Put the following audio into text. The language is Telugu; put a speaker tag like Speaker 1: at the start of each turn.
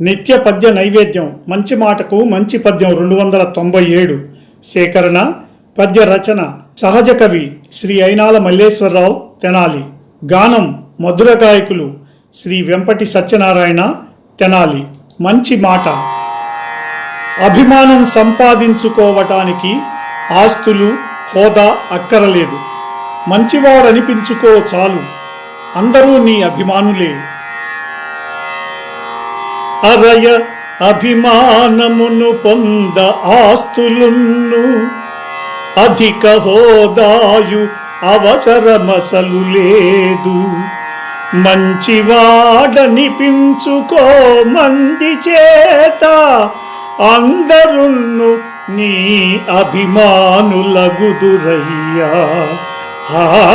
Speaker 1: నిత్య పద్య నైవేద్యం మంచి మాటకు మంచి పద్యం రెండు వందల తొంభై ఏడు. సేకరణ పద్య రచన సహజ కవి శ్రీ అయినాల మల్లేశ్వరరావు తెనాలి. గానం మధుర గాయకులు శ్రీ వెంపటి సత్యనారాయణ తెనాలి. మంచి మాట. అభిమానం సంపాదించుకోవటానికి ఆస్తులు హోదా అక్కరలేదు. మంచివాడనిపించుకో చాలు. అందరూ నీ అభిమానులే. అరయ అభిమానమును పొంద ఆస్తులున్ను. అధిక హోదాయు అవసరమసలు లేదు. మంచివాడనిపించుకో మంది చేత. అందరున్ను నీ అభిమానులగుదురయ్యా. హా